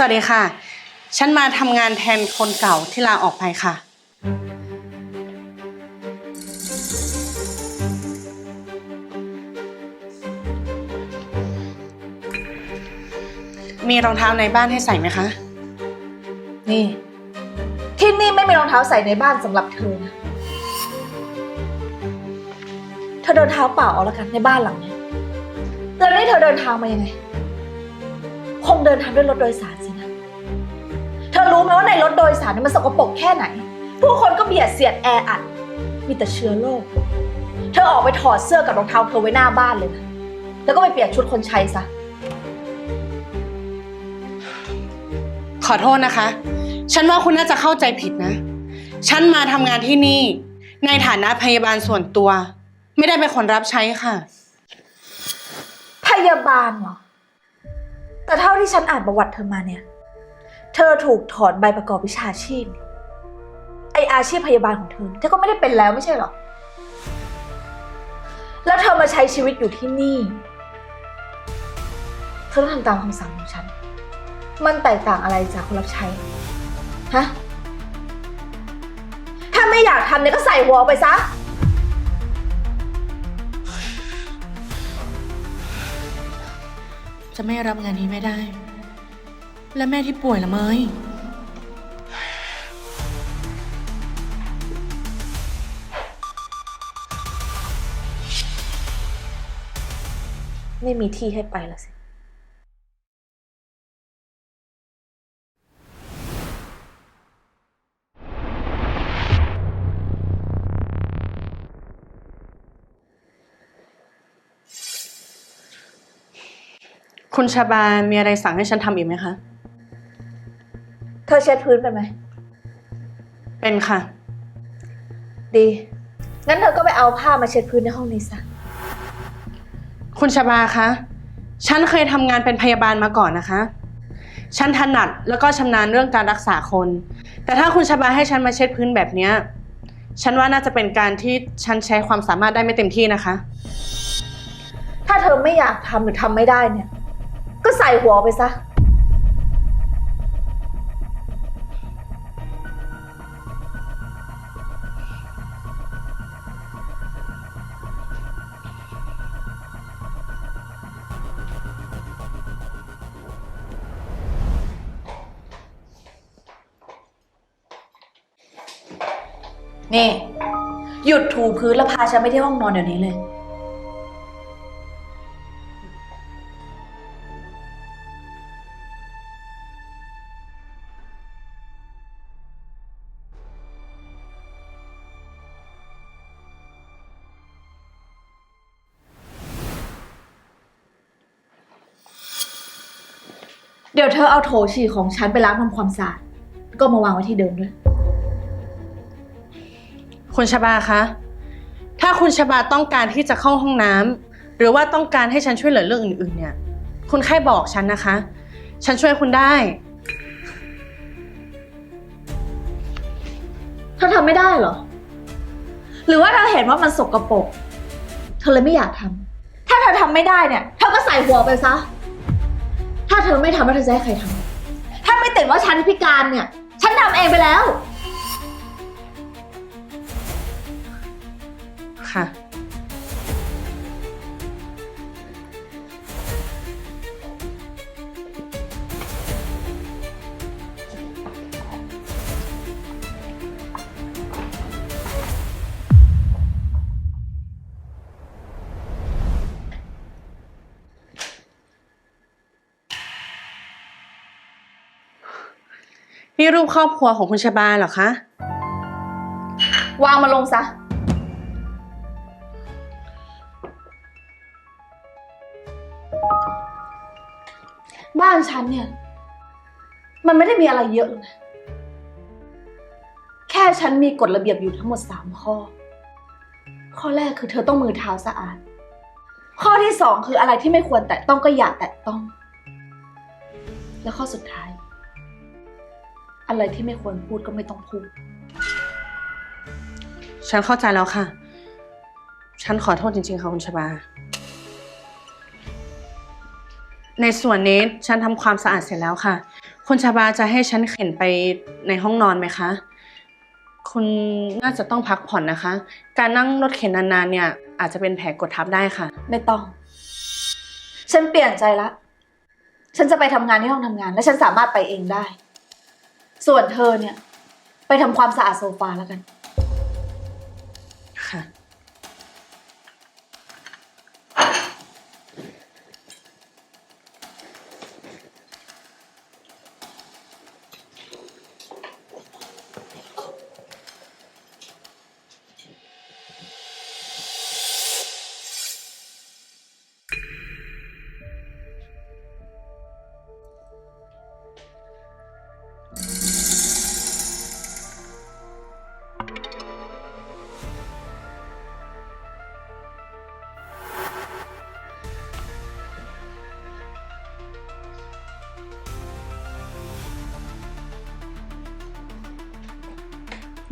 สวัสดีค่ะ ฉันมาทำงานแทนคนเก่าที่ลาออกไปค่ะ มีรองเท้าในบ้านให้ใส่ไหมคะ นี่ ที่นี่ไม่มีรองเท้าใส่ในบ้านสำหรับเธอนะ เธอเดินเท้าเปล่าเอาละกันในบ้านหลังนี้แล้วนี่เธอเดินทางมายังไง คงเดินทางด้วยรถโดยสารสิ รู้ไหมว่าในรถโดยสารนี่มันสกปรกแค่ไหน ผู้คนก็เบียดเสียดแออัด มีแต่เชื้อโรค เธอออกไปถอดเสื้อกับรองเท้าเธอไว้หน้าบ้านเลยนะ แล้วก็ไปเปลี่ยนชุดคนใช้ซะ ขอโทษนะคะ ฉันว่าคุณน่าจะเข้าใจผิดนะ ฉันมาทำงานที่นี่ ในฐานะพยาบาลส่วนตัว ไม่ได้เป็นคนรับใช้ค่ะ พยาบาลเหรอ แต่เท่าที่ฉันอ่านประวัติเธอมาเนี่ย เธอถูกถอนใบประกอบวิชาชีพ ไออาชีพพยาบาลของเธอ เธอก็ไม่ได้เป็นแล้วไม่ใช่เหรอ แล้วเธอมาใช้ชีวิตอยู่ที่นี่ เธอต้องทำตามคำสั่งของฉัน มันแตกต่างอะไรจากคนรับใช้ ฮะ ถ้าไม่อยากทำเนี่ยก็ใส่หัวออกไปซะ จะไม่รับงานนี้ไม่ได้ และแม่ที่ป่วยละเมย ไม่มีที่ให้ไปแล้วสิ คุณชาบามีอะไรสั่งให้ฉันทำอีกไหมคะเธ อเช็ดพื้นไปไหม เป็นค่ะ ดี งั้นเธอก็ไปเอาผ้ามาเช็ดพื้นในห้องนี้ซะ คุณชาบาคะ ฉันเคยทำงานเป็นพยาบาลมาก่อนนะคะ ฉันถนัดแล้วก็ชำนาญเรื่องการรักษาคน แต่ถ้าคุณชาบาให้ฉันมาเช็ดพื้นแบบเนี้ย ฉันว่าน่าจะเป็นการที่ฉันใช้ความสามารถได้ไม่เต็มที่นะคะ ถ้าเธอไม่อยากทำหรือทำไม่ได้เนี่ย ก็ใส่หัวไปซะ นี่ หยุดถูพื้นแล้วพาฉันไปที่ห้องนอนเดี๋ยวนี้เลย เดี๋ยวเธอเอาโถฉี่ของฉันไปล้างทำความสะอาด ก็มาวางไว้ที่เดิมด้วย คุณชบาคะ ถ้าคุณชบาต้องการที่จะเข้าห้องน้ำหรือว่าต้องการให้ฉันช่วยเหลือเรื่องอื่นๆ เนี่ย คุณแค่บอกฉันนะคะ ฉันช่วยคุณได้ เธอทำไม่ได้เหรอ หรือว่าเธอเห็นว่ามันสกรปรก เธอเลยไม่อยากทำ ถ้าเธอทำไม่ได้เนี่ย เธอก็ใส่หัวไปซะ ถ้าเธอไม่ทำแล้วเธอจะให้ใครทำ ถ้าไม่ติดว่าฉันพิการเนี่ย ฉันทำเองไปแล้ว ค่ะ นี่รูปครอบครัวของคุณชบาเหรอคะ วางมาลงซะ บ้านฉันเนี่ย มันไม่ได้มีอะไรเยอะเลยนะ แค่ฉันมีกฎระเบียบอยู่ทั้งหมดสามข้อ ข้อแรกคือเธอต้องมือเท้าสะอาด ข้อที่สองคืออะไรที่ไม่ควรแตะต้องก็อย่าแตะต้อง แล้วข้อสุดท้าย อะไรที่ไม่ควรพูดก็ไม่ต้องพูด ฉันเข้าใจแล้วค่ะ ฉันขอโทษจริงๆค่ะคุณชบา ในส่วนนี้ฉันทำความสะอาดเสร็จแล้วค่ะ คุณชาบาจะให้ฉันเข็นไปในห้องนอนไหมคะ คุณน่าจะต้องพักผ่อนนะคะ การนั่งรถเข็นนานๆเนี่ย อาจจะเป็นแผลกดทับได้ค่ะ ไม่ต้อง ฉันเปลี่ยนใจละ ฉันจะไปทำงานที่ห้องทำงาน และฉันสามารถไปเองได้ ส่วนเธอเนี่ย ไปทำความสะอาดโซฟาแล้วกัน ค่ะ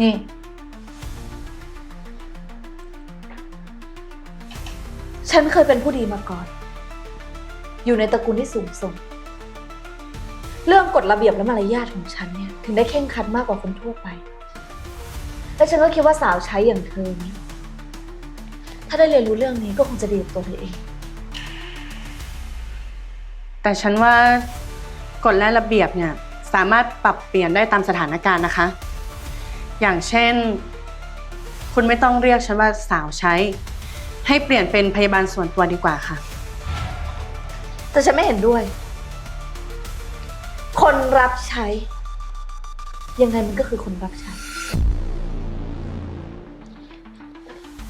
นี่ ฉันเคยเป็นผู้ดีมาก่อน อยู่ในตระกูลที่สูงส่ง เรื่องกฎระเบียบและมารยาทของฉันเนี่ย ถึงได้เข่งครัดมากกว่าคนทั่วไป และฉันก็คิดว่าสาวใช้อย่างเธอเนี่ยถ้าได้เรียนรู้เรื่องนี้ก็คงจะดีกับตัวเธอเอง แต่ฉันว่ากฎและระเบียบเนี่ย สามารถปรับเปลี่ยนได้ตามสถานการณ์นะคะ อย่างเช่น คุณไม่ต้องเรียกฉันว่าสาวใช้ ให้เปลี่ยนเป็นพยาบาลส่วนตัวดีกว่าค่ะ แต่ฉันไม่เห็นด้วย คนรับใช้ ยังไงมันก็คือคนรับใช้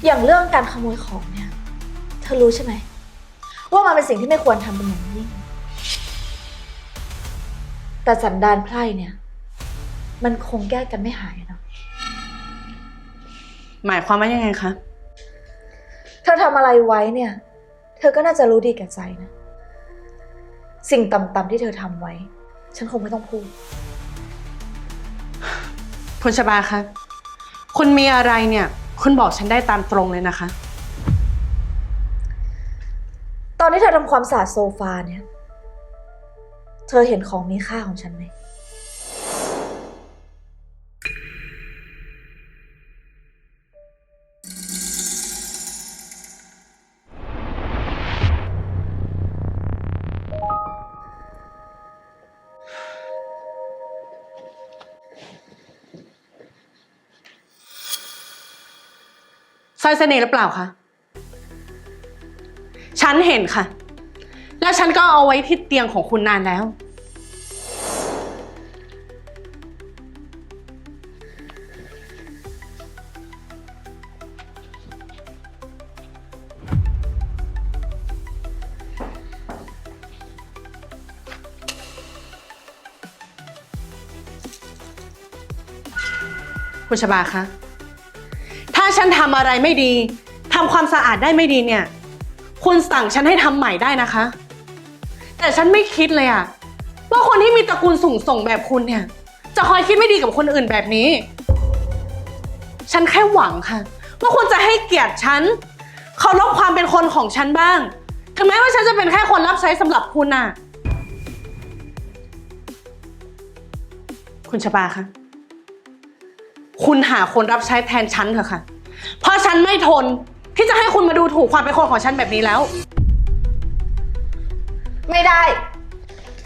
อย่างเรื่องการขโมยของเนี่ย เธอรู้ใช่ไหม ว่ามันเป็นสิ่งที่ไม่ควรทำเป็นอย่างยิ่ง แต่สันดานไพร่เนี่ย มันคงแก้กันไม่หายเนาะ หมายความว่ายังไงคะ เธอทำอะไรไว้เนี่ย เธอก็น่าจะรู้ดีแก่ใจนะ สิ่งต่ำๆที่เธอทำไว้ ฉันคงไม่ต้องพูด คุณชบาคะคุณมีอะไรเนี่ย คุณบอกฉันได้ตามตรงเลยนะคะ ตอนที่เธอทำความสะอาดโซฟาเนี่ย เธอเห็นของมีค่าของฉันไหม ร้อยเสน่ห์หรือเปล่าคะ ฉันเห็นค่ะ แล้วฉันก็เอาไว้ที่เตียงของคุณนานแล้ว คุณชบาคะ ฉันทำอะไรไม่ดีทำความสะอาดได้ไม่ดีเนี่ย คุณสั่งฉันให้ทำใหม่ได้นะคะ แต่ฉันไม่คิดเลยอะว่าคนที่มีตระกูลสูงส่งแบบคุณเนี่ย จะคอยคิดไม่ดีกับคนอื่นแบบนี้ ฉันแค่หวังค่ะ ว่าคุณจะให้เกียรติฉันเคารพความเป็นคนของฉันบ้าง ถึงแม้ว่าฉันจะเป็นแค่คนรับใช้สำหรับคุณน่ะ คุณชบาคะ คุณหาคนรับใช้แทนฉันเถอะค่ะ เพราะฉันไม่ทนที่จะให้คุณมาดูถูกความเป็นคนของฉันแบบนี้แล้ว ไม่ได้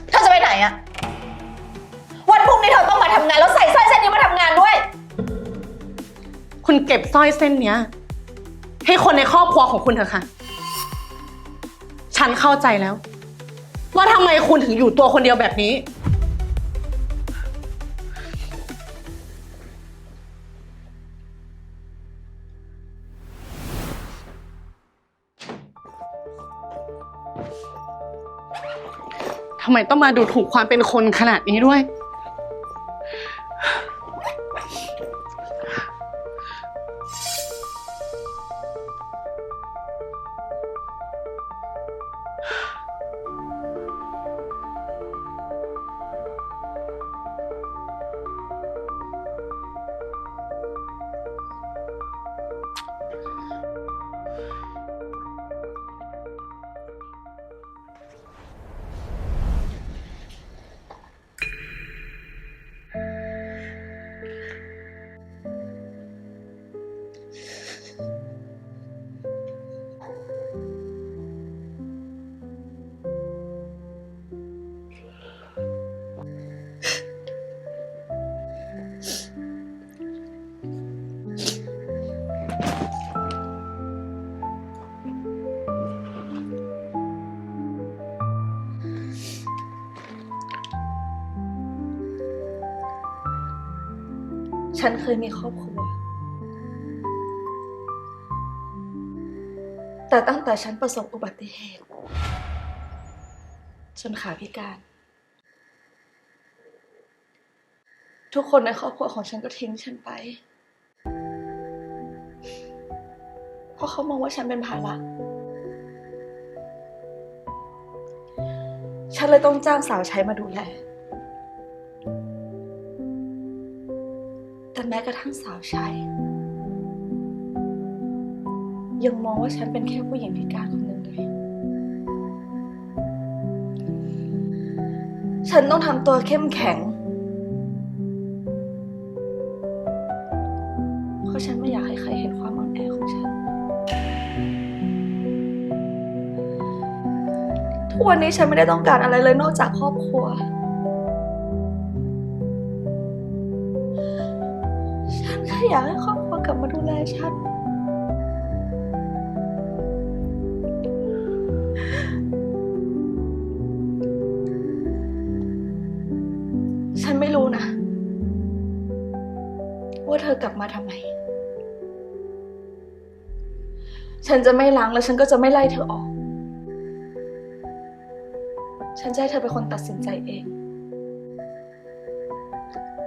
เธอจะไปไหนอะวันพรุ่งนี้เธอต้องมาทำงาน แล้วใส่สร้อยเส้นนี้มาทำงานด้วย คุณเก็บสร้อยเส้นเนี้ย ให้คนในครอบครัวของคุณเถอะค่ะ ฉันเข้าใจแล้ว ว่าทำไมคุณถึงอยู่ตัวคนเดียวแบบนี้ำไมต้องมาดูถูกความเป็นคนขนาดนี้ด้วย ฉันเคยมีครอบครัว แต่ตั้งแต่ฉันประสบอุบัติเหตุจนขาพิการ ทุกคนในครอบครัวของฉันก็ทิ้งฉันไป เพราะเขามองว่าฉันเป็นภาระฉันเลยต้องจ้างสาวใช้มาดูแล แต่แม้กระทั่งสาวใช้ ยังมองว่าฉันเป็นแค่ผู้หญิงพิการคนหนึ่งเลย ฉันต้องทำตัวเข้มแข็ง เพราะฉันไม่อยากให้ใครเห็นความอ่อนแอของฉัน ทุกวันนี้ฉันไม่ได้ต้องการอะไรเลยนอกจากครอบครัว อยากให้ครอบครัวกลับมาดูแลฉัน ฉันไม่รู้นะ ว่าเธอกลับมาทำไม ฉันจะไม่ล้างแล้วฉันก็จะไม่ไล่เธอออก ฉันจะให้เธอเป็นคนตัดสินใจเอง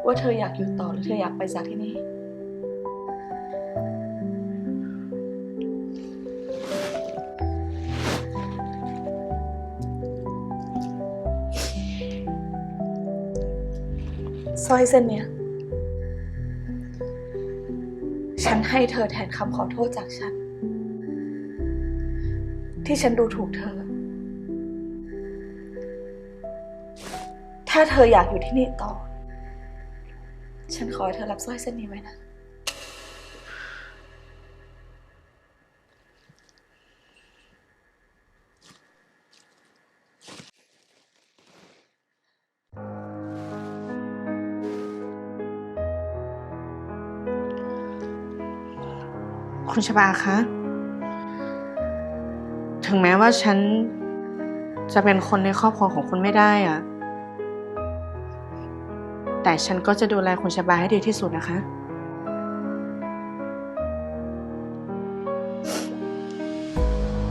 ว่าเธออยากอยู่ต่อหรือเธออยากไปจากที่นี่ สร้อยเส้นเนี้ย ฉันให้เธอแทนคำขอโทษจากฉัน ที่ฉันดูถูกเธอ ถ้าเธออยากอยู่ที่นี่ต่อ ฉันขอให้เธอรับสร้อยเส้นนี้ไว้นะ คุณชบาคะ ถึงแม้ว่าฉันจะเป็นคนในครอบครัวของคุณไม่ได้อะแต่ฉันก็จะดูแลคุณชบาให้ดีที่สุดนะคะ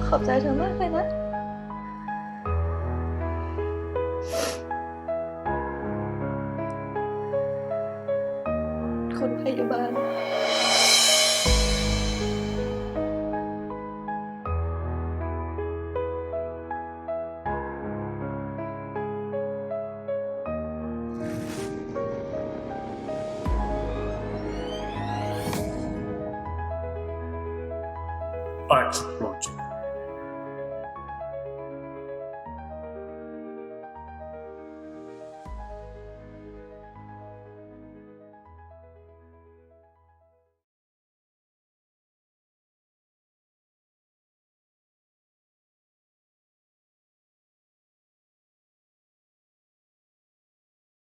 ขอบใจเธอมากเลยนะ art project.